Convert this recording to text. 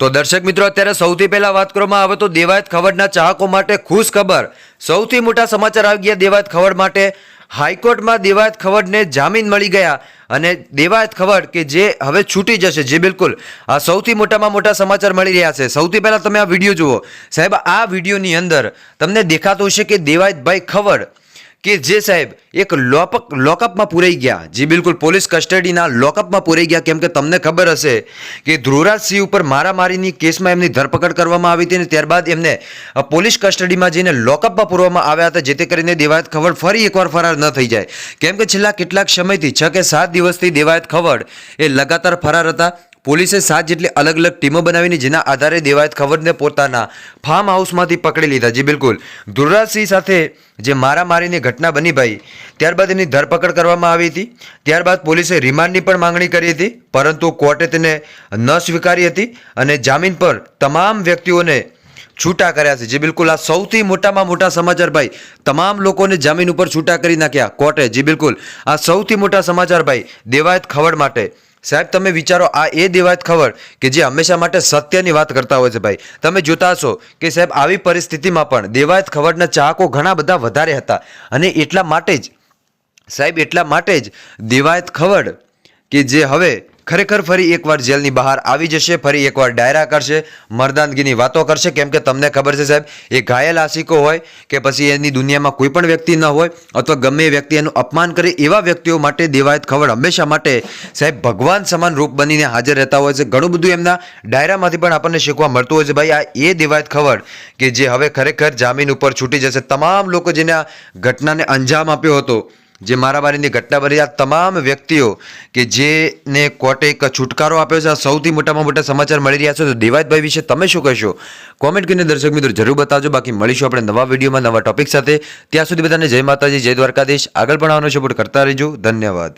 તો દર્શક મિત્રો, અત્યારે સૌથી પહેલા વાત કરવામાં આવે તો દેવાયત ખવડના ચાહકો માટે ખુશ ખબર. સૌથી મોટા સમાચાર આવી ગયા દેવાયત ખવડ માટે. હાઈકોર્ટમાં દેવાયત ખવડને જામીન મળી ગયા અને દેવાયત ખવડ કે જે હવે છૂટી જશે, જે બિલકુલ આ સૌથી મોટામાં મોટા સમાચાર મળી રહ્યા છે. સૌથી પહેલાં તમે આ વીડિયો જુઓ. સાહેબ, આ વિડીયોની અંદર તમને દેખાતું હશે કે દેવાયતભાઈ ખવડ કે જે સાહેબ, એક લોપક લોકઅપમાં પૂરાઈ ગયા. જે બિલકુલ, પોલીસ કસ્ટડીના લોકઅપમાં પૂરાઈ ગયા. કેમ કે તમને ખબર હશે કે ધ્રુવરાજસિંહ ઉપર મારામારીની કેસમાં એમની ધરપકડ કરવામાં આવી હતી અને ત્યારબાદ એમને પોલીસ કસ્ટડીમાં જઈને લોકઅપમાં પૂરવામાં આવ્યા હતા, જેથી કરીને દેવાયત ખવડ ફરી એકવાર ફરાર ન થઈ જાય. કેમ કે છેલ્લા કેટલાક સમયથી, છ કે સાત દિવસથી દેવાયત ખવડ એ લગાતાર ફરાર હતા. પોલીસે સાત જેટલી અલગ અલગ ટીમો બનાવીને જેના આધારે દેવાયત ખબરને પોતાના ફાર્મ હાઉસમાંથી પકડી લીધા જે બિલકુલ. ધુરરાજસિંહ સાથે જે મારામારીની ઘટના બની ભાઈ, ત્યારબાદ એની ધરપકડ કરવામાં આવી હતી. ત્યારબાદ પોલીસે રિમાન્ડની પણ માંગણી કરી હતી, પરંતુ કોર્ટે તેને ન સ્વીકારી હતી અને જામીન પર તમામ વ્યક્તિઓને છૂટા કર્યા છે. જે બિલકુલ, આ સૌથી મોટામાં મોટા સમાચાર ભાઈ, તમામ લોકોને જામીન ઉપર છૂટા કરી નાખ્યા કોર્ટે. જે બિલકુલ, આ સૌથી મોટા સમાચાર ભાઈ, દેવાયત ખવડ માટે. સાહેબ, તમે વિચારો, આ એ દેવાયત ખબર કે જે હંમેશા માટે સત્યની વાત કરતા હોય છે ભાઈ. તમે જોતા હશો કે સાહેબ, આવી પરિસ્થિતિમાં પણ દેવાયત ખબરના ચાહકો ઘણા બધા વધારે હતા અને એટલા માટે જ, સાહેબ, એટલા માટે જ દેવાયત ખબર કે જે હવે ખરેખર ફરી એકવાર જેલની બહાર આવી જશે, ફરી એકવાર ડાયરા કરશે, મરદાનગીની વાતો કરશે. કેમ કે તમને ખબર છે સાહેબ, એ ઘાયલ આશિકો હોય કે પછી એની દુનિયામાં કોઈ પણ વ્યક્તિ ન હોય, અથવા ગમે એ વ્યક્તિ એનું અપમાન કરે એવા વ્યક્તિઓ માટે દેવાયત ખવડ હંમેશા માટે સાહેબ ભગવાન સમાન રૂપ બનીને હાજર રહેતા હોય છે. ઘણું બધું એમના ડાયરામાંથી પણ આપણને શીખવા મળતું હોય છે. ભાઈ, આ એ દેવાયત ખવડ કે જે હવે ખરેખર જામીન ઉપર છૂટી જશે. તમામ લોકો જેને આ ઘટનાને અંજામ આપ્યો હતો જે મારામારીની ઘટના બની આ તમામ વ્યક્તિઓ કે જેને કોર્ટે એક છુટકારો આપ્યો છે, આ સૌથી મોટામાં મોટા સમાચાર મળી રહ્યા છે. તો દેવાજભાઈ વિશે તમે શું કહેશો? કોમેન્ટ કરીને દર્શક મિત્રો જરૂર બતાવજો. બાકી મળીશું આપણે નવા વિડીયોમાં નવા ટોપિક સાથે. ત્યાં સુધી બધાને જય માતાજી, જય દ્વારકાધીશ. આગળ પણ આવવાનો સપોર્ટ કરતા રહેજો. ધન્યવાદ.